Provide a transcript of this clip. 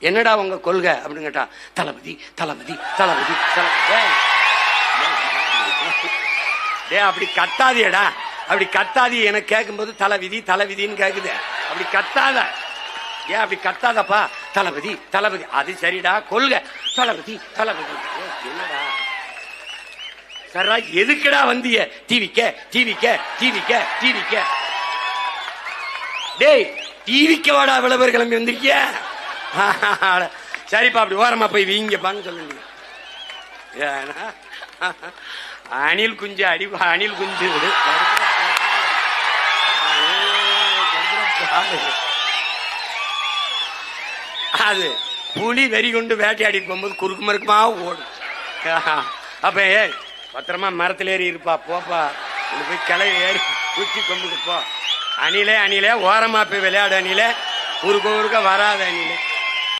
என்னடா உங்க கொள்கை அப்படின்னு கேட்டா தளபதி தளபதி தளபதி தளபதி. அப்படி கத்தாதியடா அப்படி கத்தாதி எனக்கு கேட்கும்போது தலைவிதி தலைவிதின்னு கேக்குது. அப்படி கத்தாத. ஏன் அப்படி கத்தாதப்பா? தளபதி தளபதி. அது சரிடா கொள்கை. தளபதி தளபதி. என்னடா? சரா எதுக்குடா வந்திய? டிவிக்க டிவிக்க டிவிக்க டிவிக்க. டேய் டிவிக்க வாடா விளம்பரம் கிளம்பி வந்திருக்கிய. சரிப்பா அப்படி ஓரமா போய் வீங்கப்பான்னு சொல்லுங்க. ஏன்னா, அணில் குஞ்சு அடி அணில் குஞ்சு. அது புலி வெறி கொண்டு வேட்டையாடி போகும்போது குறுக்கு மறுக்குமா ஓடும். அப்ப ஏ பத்திரமா மரத்துல ஏறி இருப்பா போப்பா. உள்ள போய் கிளை ஏறி குச்சி கொண்டுட்டு போ. அணிலே அணிலே ஓரமா போய் விளையாடு அணிலே. குறுக்க குறுக்க வராது அணிலே.